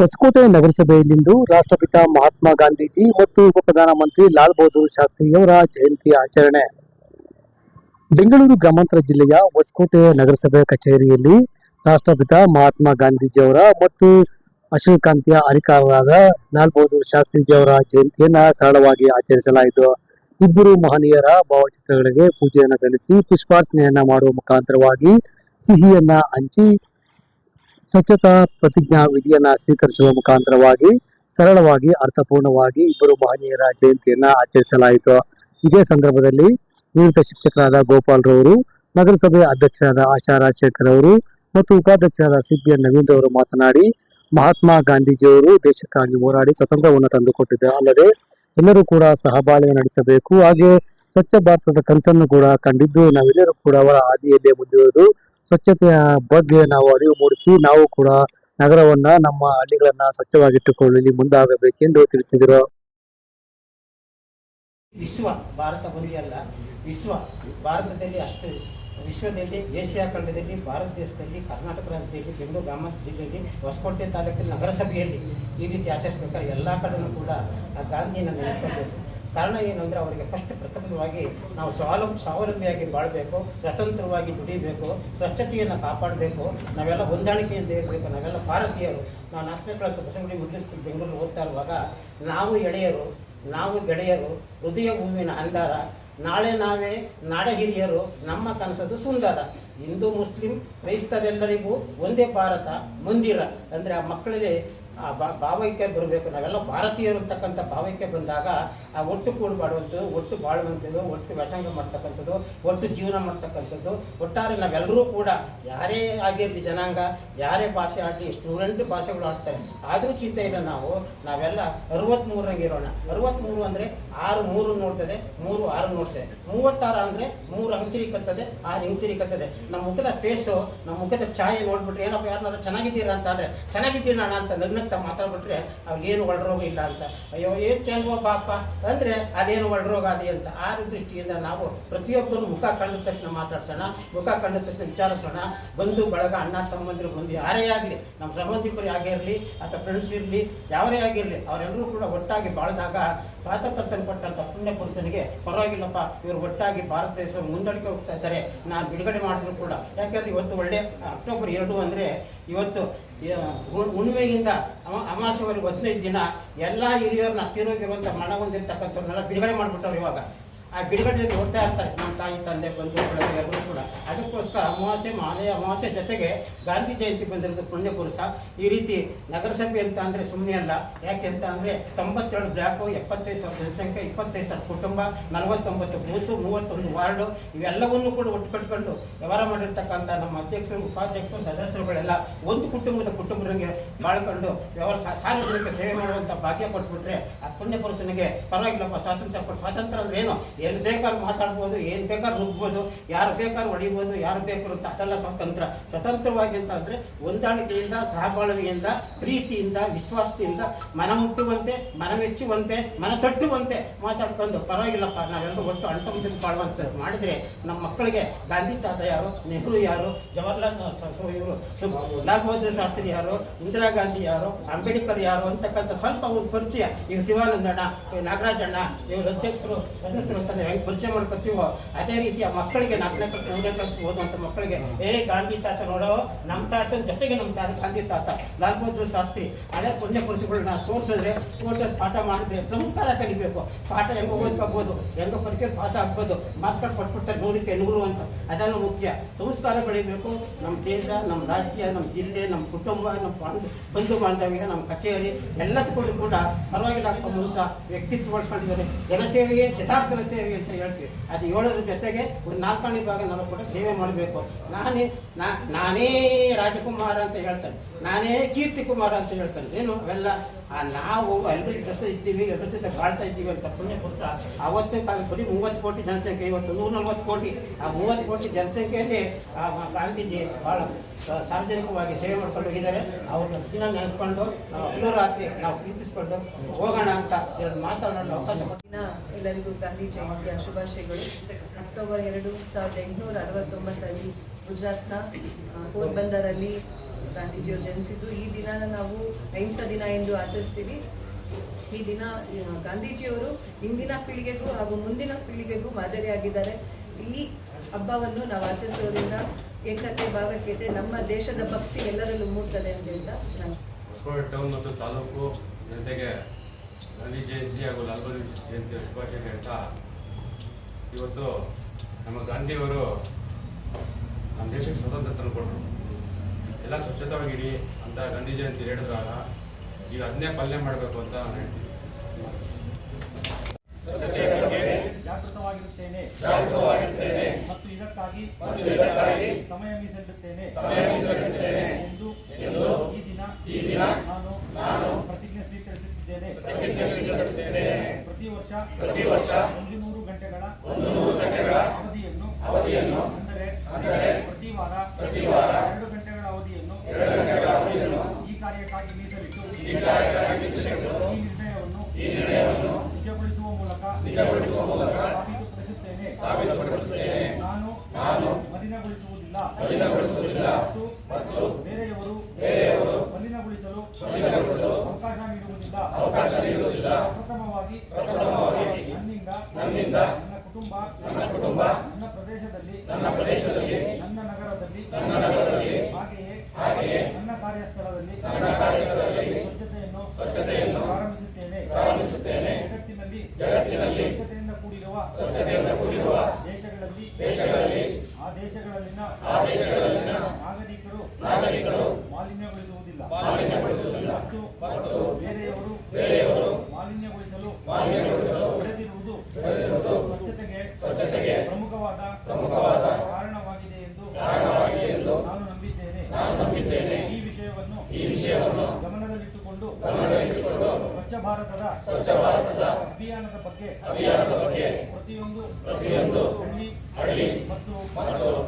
ಹೊಸಕೋಟೆ ನಗರಸಭೆಯಲ್ಲಿಂದು ರಾಷ್ಟ್ರಪಿತ ಮಹಾತ್ಮ ಗಾಂಧೀಜಿ ಮತ್ತು ಉಪ ಪ್ರಧಾನಮಂತ್ರಿ ಲಾಲ್ ಬಹದ್ದೂರ್ ಶಾಸ್ತ್ರಿಯವರ ಜಯಂತಿ ಆಚರಣೆ. ಬೆಂಗಳೂರು ಗ್ರಾಮಾಂತರ ಜಿಲ್ಲೆಯ ಹೊಸಕೋಟೆ ನಗರಸಭೆ ಕಚೇರಿಯಲ್ಲಿ ರಾಷ್ಟ್ರಪಿತ ಮಹಾತ್ಮ ಗಾಂಧೀಜಿಯವರ ಮತ್ತು ಅಶೋಕಾಂತಿಯ ಅಧಿಕಾರರಾದ ಲಾಲ್ ಬಹದ್ದೂರ್ ಶಾಸ್ತ್ರಿಜಿಯವರ ಜಯಂತಿಯನ್ನು ಸರಳವಾಗಿ ಆಚರಿಸಲಾಯಿತು. ಇಬ್ಬರು ಮಹನೀಯರ ಭಾವಚಿತ್ರಗಳಿಗೆ ಪೂಜೆಯನ್ನು ಸಲ್ಲಿಸಿ ಪುಷ್ಪಾರ್ಚನೆಯನ್ನ ಮಾಡುವ ಮುಖಾಂತರವಾಗಿ ಸಿಹಿಯನ್ನ ಹಂಚಿ ಸ್ವಚ್ಛತಾ ಪ್ರತಿಜ್ಞಾ ವಿಧಿಯನ್ನ ಸ್ವೀಕರಿಸುವ ಮುಖಾಂತರವಾಗಿ, ಸರಳವಾಗಿ, ಅರ್ಥಪೂರ್ಣವಾಗಿ ಇಬ್ಬರು ಮಹನೀಯರ ಜಯಂತಿಯನ್ನ ಆಚರಿಸಲಾಯಿತು. ಇದೇ ಸಂದರ್ಭದಲ್ಲಿ ನಿವೃತ್ತ ಶಿಕ್ಷಕರಾದ ಗೋಪಾಲ್ ರವರು, ನಗರಸಭೆ ಅಧ್ಯಕ್ಷರಾದ ಆಶಾ ರಾಜಶೇಖರ್ ಅವರು ಮತ್ತು ಉಪಾಧ್ಯಕ್ಷರಾದ ಸಿಬಿಎನ್ ನವೀನ್ ಅವರು ಮಾತನಾಡಿ, ಮಹಾತ್ಮ ಗಾಂಧೀಜಿಯವರು ದೇಶಕ್ಕಾಗಿ ಹೋರಾಡಿ ಸ್ವತಂತ್ರವನ್ನು ತಂದುಕೊಟ್ಟಿದ್ದ. ಅಲ್ಲದೆ ಎಲ್ಲರೂ ಕೂಡ ಸಹಬಾಳ್ವೆ ನಡೆಸಬೇಕು. ಹಾಗೆ ಸ್ವಚ್ಛ ಭಾರತದ ಕನಸನ್ನು ಕೂಡ ಕಂಡಿದ್ದು ನಾವೆಲ್ಲರೂ ಕೂಡ ಅವರ ಹಾದಿಯಲ್ಲೇ ಮುಂದುವರೆದು ಸ್ವಚ್ಛತೆಯ ಬಗ್ಗೆ ನಾವು ಅರಿವು ಮೂಡಿಸಿ ನಾವು ಕೂಡ ನಗರವನ್ನ, ನಮ್ಮ ಹಳ್ಳಿಗಳನ್ನ ಸ್ವಚ್ಛವಾಗಿಟ್ಟುಕೊಳ್ಳಲಿ, ಮುಂದಾಗಬೇಕೆಂದು ತಿಳಿಸಿದರು. ವಿಶ್ವ, ಭಾರತ ಅಲ್ಲ. ವಿಶ್ವ, ಭಾರತದಲ್ಲಿ ಅಷ್ಟು, ವಿಶ್ವದಲ್ಲಿ, ಏಷ್ಯಾ ಖಂಡದಲ್ಲಿ, ಭಾರತ ದೇಶದಲ್ಲಿ, ಕರ್ನಾಟಕ ರಾಜ್ಯದಲ್ಲಿ, ಬೆಂಗಳೂರು ಗ್ರಾಮಾಂತರ ಜಿಲ್ಲೆಯಲ್ಲಿ, ಹೊಸಕೋಟೆ ತಾಲೂಕಿನ ನಗರಸಭೆಯಲ್ಲಿ ಈ ರೀತಿ ಆಚರಿಸಬೇಕಾದ್ರೆ ಎಲ್ಲ ಕಡೆನೂ ಕೂಡ ಆ ಗಾಂಧಿಯನ್ನು ನೆನೆಸ್ಕೊಳ್ಬೇಕು ಕಾರಣ ಏನಂದರೆ ಅವರಿಗೆ ಫಸ್ಟ್ ಪ್ರಥಮವಾಗಿ ನಾವು ಸ್ವಾಲ ಸ್ವಾವಲಂಬಿಯಾಗಿ ಬಾಳಬೇಕು, ಸ್ವತಂತ್ರವಾಗಿ ದುಡಿಬೇಕು, ಸ್ವಚ್ಛತೆಯನ್ನು ಕಾಪಾಡಬೇಕು, ನಾವೆಲ್ಲ ಹೊಂದಾಣಿಕೆಯಿಂದ ಇರಬೇಕು ನಾವೆಲ್ಲ ಭಾರತೀಯರು. ನಾವು ನಾಲ್ಕನೇ class Basavanagudi middle school Bengaluru ಓದ್ತಾ ಇರುವಾಗ, ನಾವು ಎಳೆಯರು, ನಾವು ಗೆಳೆಯರು, ಹೃದಯ ಹೂವಿನ ಅಂದಾರ ನಾಳೆ ನಾವೇ ನಾಡ ಹಿರಿಯರು ನಮ್ಮ ಕನಸದು ಸುಂದರ. ಹಿಂದೂ, ಮುಸ್ಲಿಂ, ಕ್ರೈಸ್ತರೆಲ್ಲರಿಗೂ ಒಂದೇ ಭಾರತ, ಮಂದಿರ. ಅಂದರೆ ಆ ಮಕ್ಕಳಲ್ಲಿ ಆ ಬಾ- ಭಾವೈಕ್ಯ ಬರಬೇಕು. ನಾವೆಲ್ಲ ಭಾರತೀಯರು ಅಂತಕ್ಕಂಥ ಭಾವೈಕ್ಯ ಬಂದಾಗ ಆ ಒಟ್ಟು ಕೂಡ ಮಾಡುವಂಥದ್ದು ಒಟ್ಟು ಬಾಳುವಂಥದ್ದು, ಒಟ್ಟು ವ್ಯಾಸಂಗ ಮಾಡ್ತಕ್ಕಂಥದ್ದು, ಒಟ್ಟು ಜೀವನ ಮಾಡ್ತಕ್ಕಂಥದ್ದು. ಒಟ್ಟಾರೆ ನಾವೆಲ್ಲರೂ ಕೂಡ ಯಾರೇ ಆಗಿರಲಿ ಜನಾಂಗ, ಯಾರೇ ಭಾಷೆ ಆಡಲಿ ಸ್ಟೂಡೆಂಟ್ ಭಾಷೆಗಳು ಆಡ್ತಾರೆ. ಆದರೂ ಚಿಂತೆ ಇಲ್ಲ ನಾವು. ನಾವೆಲ್ಲ ಅರವತ್ತ್ಮೂರರಂಗೆ ಇರೋಣ. ಅರವತ್ತ್ಮೂರು ಅಂದರೆ ಆರು ಮೂರು ನೋಡ್ತದೆ, ಮೂರು ಆರು ನೋಡ್ತದೆ. ಮೂವತ್ತಾರು ಅಂದರೆ ಮೂರು ಅಂತಿರಿಕತ್ತದೆ ಆರು ಹಿಂತಿರಿಕತ್ತದೆ ನಮ್ಮ ಮುಖದ ಫೇಸು ನಮ್ಮ ಮುಖದ ಛಾಯೆ ನೋಡ್ಬಿಟ್ರೆ ಏನಪ್ಪ ಯಾರನ್ನಾರ ಚೆನ್ನಾಗಿದ್ದೀರಾ ಅಂತ ಅಂದರೆ ಚೆನ್ನಾಗಿದ್ದೀನಿ ಅಣ್ಣ ಅಂತ ನಗ್ನಗ್ತಾ ಮಾತಾಡ್ಬಿಟ್ರೆ ಅವ್ರಿಗೇನು ಒಳರೋಗ ಇಲ್ಲ ಅಂತ. ಅಯ್ಯೋ, ಏನ್ ಚೆಲ್ವೋ ಪಾಪ? ಅಂದರೆ ಅದೇನು ಒಳರೋಗ ಅದೇ ಅಂತ. ಆ ದೃಷ್ಟಿಯಿಂದ ನಾವು ಪ್ರತಿಯೊಬ್ಬರು ಮುಖ ಕಂಡ ತಕ್ಷಣ ಮಾತಾಡ್ಸೋಣ, ಮುಖ ಕಂಡ ತಕ್ಷಣ ವಿಚಾರಿಸೋಣ. ಬಂಧು, ಬಳಗ, ಅಣ್ಣ, ತಮ್ಮಂದಿರು ಬಂದು ಯಾರೇ ಆಗಲಿ, ನಮ್ಮ ಸಂಬಂಧಿಕರು ಯಾರೇ ಇರಲಿ ಅಥವಾ ಫ್ರೆಂಡ್ಸ್ ಇರಲಿ, ಯಾವರೇ ಆಗಿರಲಿ, ಅವರೆಲ್ಲರೂ ಕೂಡ ಒಟ್ಟಾಗಿ ಬಾಳಿದಾಗ ಸ್ವಾತಂತ್ರ್ಯ ತಂದುಕೊಟ್ಟಂಥ ಪುಣ್ಯ ಪುರುಷನಿಗೆ ಪರವಾಗಿಲ್ಲಪ್ಪ, ಇವರು ಒಟ್ಟಾಗಿ ಭಾರತ ದೇಶವನ್ನು ಮುಂದಡಿಕೆ ಹೋಗ್ತಾ ಇದ್ದಾರೆ. ನಾನು ಬಿಡುಗಡೆ ಮಾಡಿದ್ರು ಕೂಡ. ಯಾಕೆಂದ್ರೆ ಇವತ್ತು ಒಳ್ಳೆ ಅಕ್ಟೋಬರ್ ಎರಡು ಅಂದರೆ ಇವತ್ತು ಹುಣ್ಣಿಮೆಯಿಂದ ಅಮ ಅಮಾಸೆವರೆಗೆ ಹದಿನೈದು ದಿನ ಎಲ್ಲ ಹಿರಿಯರನ್ನ ತೀರೋಗಿರುವಂಥ ಮನ ಹೊಂದಿರ್ತಕ್ಕಂಥವ್ರನ್ನೆಲ್ಲ ಬಿಡುಗಡೆ ಮಾಡಿಬಿಟ್ಟವ್ರು ಇವಾಗ. ಆ ಬಿಡುಗಡೆಯಲ್ಲಿ ನೋಡ್ತಾ ಇರ್ತಾರೆ. ನಮ್ಮ ತಾಯಿ, ತಂದೆ ಬಂಧು ಎಲ್ಲರೂ ಕೂಡ. ಅದಕ್ಕೋಸ್ಕರ ಅಮಾವಾಸ್ಯೆ ಮಾಲೆ ಅಮಾವಾಸ್ಯೆ ಜೊತೆಗೆ ಗಾಂಧಿ ಜಯಂತಿ ಬಂದಿರೋದು ಪುಣ್ಯಪುರುಷ. ಈ ರೀತಿ ನಗರಸಭೆ ಅಂತ ಅಂದರೆ ಸುಮ್ಮನೆ ಅಲ್ಲ. ಯಾಕೆ ಅಂತ ಅಂದರೆ ತೊಂಬತ್ತೆರಡು ಬ್ಲಾಕು, ಎಪ್ಪತ್ತೈದು ಸಾವಿರ ಜನಸಂಖ್ಯೆ, ಇಪ್ಪತ್ತೈದು ಸಾವಿರ ಕುಟುಂಬ, ನಲವತ್ತೊಂಬತ್ತು ಬೂತು, ಮೂವತ್ತೊಂದು ವಾರ್ಡು, ಇವೆಲ್ಲವನ್ನು ಕೂಡ ಒಟ್ಟು ಕಟ್ಕೊಂಡು ವ್ಯವಹಾರ ಮಾಡಿರ್ತಕ್ಕಂಥ ನಮ್ಮ ಅಧ್ಯಕ್ಷರು, ಉಪಾಧ್ಯಕ್ಷರು, ಸದಸ್ಯರುಗಳೆಲ್ಲ ಒಂದು ಕುಟುಂಬದ ಕುಟುಂಬರಿಗೆ ಬಾಳ್ಕೊಂಡು ವ್ಯವಹಾರ ಸಾರ್ವಜನಿಕ ಸೇವೆ ಮಾಡುವಂಥ ಭಾಗ್ಯ ಕೊಟ್ಬಿಟ್ರೆ ಆ ಪುಣ್ಯ ಪುರುಷನಿಗೆ ಪರವಾಗಿಲ್ಲಪ್ಪ. ಸ್ವಾತಂತ್ರ್ಯ ಸ್ವಾತಂತ್ರ್ಯ ಅಂದ್ರೆ ಏನು? ಎಲ್ಲಿ ಬೇಕಾದ್ರೂ ಮಾತಾಡ್ಬೋದು, ಏನು ಬೇಕಾದ್ರೂ ನುಗ್ಬೋದು ಯಾರು ಬೇಕಾದ್ರೂ ಹೊಡಿಬೋದು, ಯಾರು ಬೇಕಾದ್ರೂ ಅಂತ ಸ್ವತಂತ್ರ. ಸ್ವತಂತ್ರವಾಗಿ ಅಂತ ಅಂದರೆ ಹೊಂದಾಣಿಕೆಯಿಂದ, ಸಹಬಾಳ್ವೆಯಿಂದ, ಪ್ರೀತಿಯಿಂದ, ವಿಶ್ವಾಸದಿಂದ, ಮನ ಮುಟ್ಟುವಂತೆ, ಮನ ಮೆಚ್ಚುವಂತೆ, ಮನ ತಟ್ಟುವಂತೆ ಮಾತಾಡ್ಕೊಂಡು, ಪರವಾಗಿಲ್ಲಪ್ಪ, ನಾವೆಲ್ಲರೂ ಒಟ್ಟು ಅಣ್ತಂಬದಿಂದ ಬಾಳುವಂತ ಮಾಡಿದರೆ ನಮ್ಮ ಮಕ್ಕಳಿಗೆ ಗಾಂಧಿ ತಾತ ಯಾರು, ನೆಹರು ಯಾರು, ಜವಾಹರ್ಲಾಲ್ ಇವರು ಲಾಲ್ ಬಹದ್ದೂರ್ ಶಾಸ್ತ್ರಿ ಯಾರು, ಇಂದಿರಾ ಗಾಂಧಿ ಯಾರು, ಅಂಬೇಡ್ಕರ್ ಯಾರು ಅಂತಕ್ಕಂಥ ಸ್ವಲ್ಪ ಒಂದು ಪರಿಚಯ ಈಗ ಶಿವಾನಂದಣ್ಣ, ನಾಗರಾಜಣ್ಣ, ಇವರು ಅಧ್ಯಕ್ಷರು, ಸದಸ್ಯರು ಅಂತ ಹೆಂಗೆ ಪರಿಚಯ ಮಾಡ್ಕೊತೀವೋ. ಅದೇ ರೀತಿಯ ಆ ಮಕ್ಕಳಿಗೆ ನಾಲ್ಕನೇ ಕ್ಲಾಸ್ ಮೂರನೇ ಕ್ಲಾಸ್ ಮಕ್ಕಳಿಗೆ ಏ ಗಾಂಧಿ ತಾತ ನೋಡೋ ನಮ್ಮ ತಾತನ ಜೊತೆಗೆ ನಮ್ಮ ತಾತ ಗಾಂಧಿ ತಾತ ಲಾಲ್ ಬಹದ್ದೂರ್ ಶಾಸ್ತ್ರಿ ಹಳೆ ಪುಣ್ಯ ಪುರುಷಗಳನ್ನ ತೋರಿಸಿದ್ರೆ ಸ್ಕೂಲಲ್ಲಿ ಪಾಠ ಮಾಡಿದ್ರೆ ಸಂಸ್ಕಾರ ಕಲಿಬೇಕು. ಪಾಠ ಹೆಂಗೆ ಓದ್ಕೋಬೋದು ಹೆಂಗೆ ಪರೀಕ್ಷೆ ಪಾಸ್ ಆಗ್ಬೋದು ಕಾರ್ಡ್ ಕೊಟ್ಬಿಡ್ತಾರೆ ನೋಡಿಕೆ ನೂರು ಅಂತ. ಅದೆಲ್ಲ ಮುಖ್ಯ. ಸಂಸ್ಕಾರ ಬೆಳಿಬೇಕು. ನಮ್ಮ ದೇಶ ನಮ್ಮ ರಾಜ್ಯ ನಮ್ಮ ಜಿಲ್ಲೆ ನಮ್ಮ ಕುಟುಂಬ ನಮ್ಮ ಬಂಧು ಬಂಧು ಬಾಂಧವ್ಯ ನಮ್ಮ ಕಚೇರಿ ಎಲ್ಲದಕ್ಕೂ ಕೂಡ ಪರವಾಗಿಲ್ಲ. ಮನುಷ್ಯ ವ್ಯಕ್ತಿತ್ವ ಬಳಸ್ಕೊಂಡಿದ್ದಾರೆ ಜನಸೇವೆಯೇ ಚಟಾರ್ಥನ ಸೇವೆ. ಅಂತ ಹೇಳ್ತೀವಿ. ಅದು ಹೇಳೋದ್ರ ಜೊತೆಗೆ ಒಂದು ನಾಲ್ಕನೇ ಭಾಗ ನಾವು ಸೇವೆ ಮಾಡಬೇಕು. ನಾನೇ ನಾನೇ ರಾಜಕುಮಾರ ಅಂತ ಹೇಳ್ತಾನೆ. ನಾನೇ ಕೀರ್ತಿ ಕುಮಾರ ಅಂತ ಹೇಳ್ತಾನೆ. ಏನು? ಅವೆಲ್ಲ ಆ, ನಾವು ಎಲ್ಲರ ಜೊತೆ ಇದ್ದೀವಿ ಎಲ್ಲರ ಜೊತೆ ಬಾಳ್ತಾ ಇದ್ದೀವಿ ಅಂತ ಪುಣ್ಯ ಪುರುಷ, ಅವತ್ತೇ ಕಾಲ ಬರೀ ಮೂವತ್ತು ಕೋಟಿ ಜನಸಂಖ್ಯೆ, ಇವತ್ತು ನೂರ ನಲ್ವತ್ತು ಕೋಟಿ. ಆ ಮೂವತ್ತು ಕೋಟಿ ಜನಸಂಖ್ಯೆಯಲ್ಲಿ ಆ ಗಾಂಧೀಜಿ ಭಾಳ ಸಾರ್ವಜನಿಕವಾಗಿ ಸೇವೆ ಮಾಡ್ಕೊಂಡು ಹೋಗಿದ್ದಾರೆ. ಅವ್ರನ್ನ ದಿನ ನೆನೆಸ್ಕೊಂಡು, ನಾವು ಹಗಲು ರಾತ್ರಿ ನಾವು ಪ್ರೀತಿಸ್ಕೊಂಡು ಹೋಗೋಣ ಅಂತ ಎರಡು ಮಾತಾಡಲು ಅವಕಾಶ ಎಲ್ಲರಿಗೂ ಗಾಂಧಿ ಜಯಂತಿಯ ಶುಭಾಶಯಗಳು. ಅಕ್ಟೋಬರ್ ಎರಡು ಸಾವಿರದ ಎಂಟುನೂರ ಅರವತ್ತೊಂಬತ್ತರಲ್ಲಿ ಗುಜರಾತ್ನ ಪೋರ್ಬಂದರಲ್ಲಿ ಗಾಂಧೀಜಿಯವರು ಜನಿಸಿದ್ದು. ಈ ದಿನ ನಾವು ಅಹಿಂಸಾ ದಿನ ಎಂದು ಆಚರಿಸ್ತೀವಿ. ಈ ದಿನ ಗಾಂಧೀಜಿಯವರು ಇಂದಿನ ಪೀಳಿಗೆಗೂ ಹಾಗೂ ಮುಂದಿನ ಪೀಳಿಗೆಗೂ ಮಾದರಿಯಾಗಿದ್ದಾರೆ ಈ ಹಬ್ಬವನ್ನು ನಾವು ಆಚರಿಸೋದ್ರಿಂದ ಏಕತೆ ಭಾವಕ್ಕೆ ನಮ್ಮ ದೇಶದ ಭಕ್ತಿ ಎಲ್ಲರಲ್ಲೂ ಮೂಡ್ತದೆ ಅಂತ ಹೇಳ್ತಾ ಟೌನ್ ಮತ್ತು ತಾಲೂಕು ಜನತೆಗೆ ಗಾಂಧಿ ಜಯಂತಿ ಹಾಗೂ ಲಾಲ್ ಬಹದ್ದೂರ್ ಜಯಂತಿಯ ಶುಭಾಶಯ ಹೇಳ್ತಾ, ಇವತ್ತು ನಮ್ಮ ಗಾಂಧಿಯವರು ನಮ್ಮ ದೇಶಕ್ಕೆ ಸ್ವತಂತ್ರ ತಂದುಕೊಟ್ರು. ಎಲ್ಲ ಸ್ವಚ್ಛತವಾಗಿಡಿ ಅಂತ ಗಾಂಧಿ ಜಯಂತಿ ಹೇಳಿದ್ರಾಗ ಈಗ ಅದನ್ನೇ ಪಾಲನೆ ಮಾಡಬೇಕು ಅಂತ ನಾನು ಹೇಳ್ತೀನಿ. ಜಾಗೃತವಾಗಿರುತ್ತೇನೆ. ಮತ್ತು ಇದಕ್ಕಾಗಿ ಸಮಯ ಮೀಸಲಿಡುತ್ತೇನೆ. ಎಂದು ಈ ದಿನ ನಾನು ಪ್ರತಿಜ್ಞೆ ಸ್ವೀಕರಿಸುತ್ತಿದ್ದೇನೆ. ಪ್ರತಿ ವರ್ಷ ಪ್ರತಿ ನೂರು ನನ್ನಿಂದ ನನ್ನ ಕುಟುಂಬ ನನ್ನ ಪ್ರದೇಶದಲ್ಲಿ ನನ್ನ ನಗರದಲ್ಲಿ ಹಾಗೆಯೇ ನನ್ನ ಕಾರ್ಯಸ್ಥಳದಲ್ಲಿ ಸ್ವಚ್ಛತೆಯನ್ನು ಪ್ರಾರಂಭಿಸುತ್ತೇನೆ. ಜಗತ್ತಿನಲ್ಲಿ ಜಗತ್ತಿನಲ್ಲಿ ಸ್ವಚ್ಛತೆಯಿಂದ ಕೂಡಿರುವ ದೇಶಗಳಲ್ಲಿ ಆ ಸ್ವಚ್ಛ ಭಾರತದ ಅಭಿಯಾನದ ಬಗ್ಗೆ ಪ್ರತಿಯೊಂದು ಪ್ರತಿಯೊಂದು ಹಳ್ಳಿ ಮತ್ತು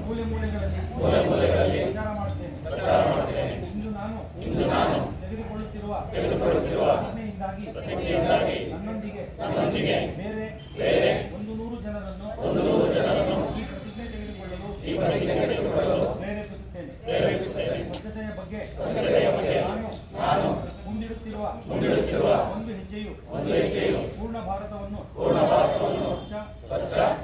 ಮೂಲೆ ಮೂಲೆಗಳಲ್ಲಿ ಮೂಲೆ ಮೂಲೆಗಳಲ್ಲಿ ಪ್ರಚಾರ ಮಾಡುತ್ತೇನೆ ಇಂದು ನಾನು ಇಂದು ನಾನು ತೆಗೆದುಕೊಳ್ಳುತ್ತಿರುವ ತೆಗೆದುಕೊಳ್ಳುತ್ತಿರುವ ಪ್ರತಿಜ್ಞೆಯಿಂದಾಗಿ ನನ್ನೊಂದಿಗೆ ನನ್ನೊಂದಿಗೆ ಬೇರೆ ಒಂದು の。おなばとの。茶茶